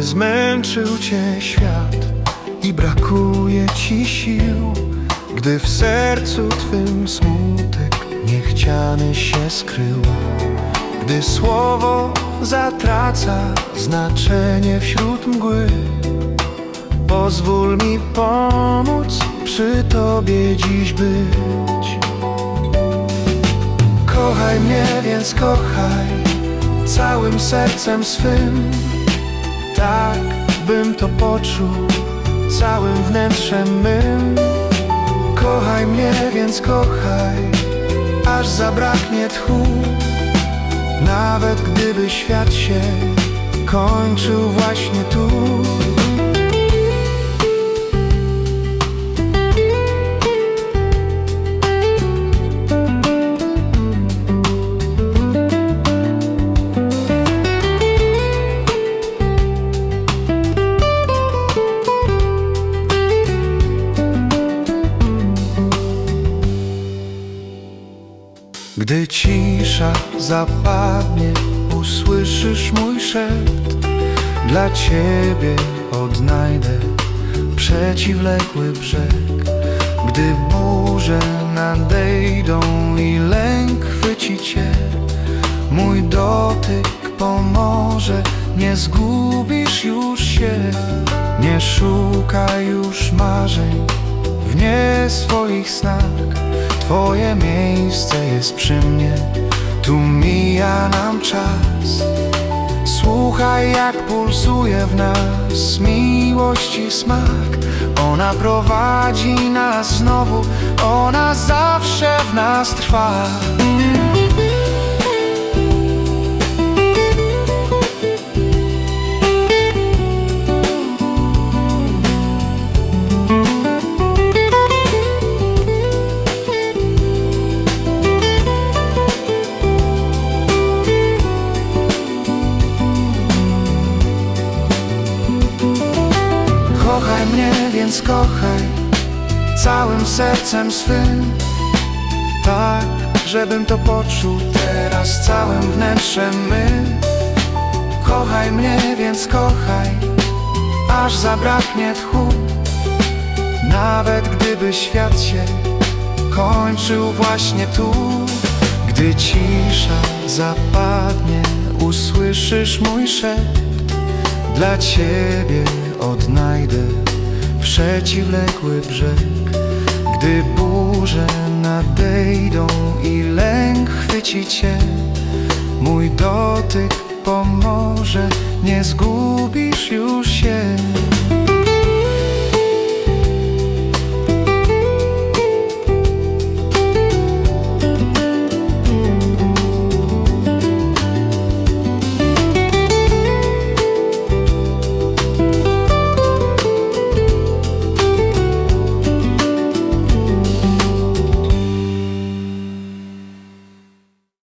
zmęczył cię świat i brakuje ci sił, gdy w sercu twym smutek niechciany się skrył. Gdy słowo zatraca znaczenie wśród mgły, pozwól mi pomóc przy tobie dziś być. Kochaj mnie, więc kochaj całym sercem swym, tak bym to poczuł całym wnętrzem mym. Kochaj mnie, więc kochaj, aż zabraknie tchu. Nawet gdyby świat się kończył właśnie tu. Gdy cisza zapadnie, usłyszysz mój szept. Dla ciebie odnajdę przeciwległy brzeg. Gdy burze nadejdą i lęk chwyci cię, mój dotyk pomoże, nie zgubisz już się. Nie szukaj już marzeń w nie swoich snach. Twoje miejsce jest przy mnie, tu mija nam czas. Słuchaj, jak pulsuje w nas miłości smak. Ona prowadzi nas znowu, ona zawsze w nas trwa. Kochaj mnie, więc kochaj całym sercem swym. Tak, żebym to poczuł teraz całym wnętrzem mym. Kochaj mnie, więc kochaj, aż zabraknie tchu. Nawet gdyby świat się kończył właśnie tu. Gdy cisza zapadnie, usłyszysz mój szept. Dla ciebie odnajdę przeciwległy brzeg. Gdy burze nadejdą i lęk chwyci cię Mój dotyk pomoże, nie zgubisz już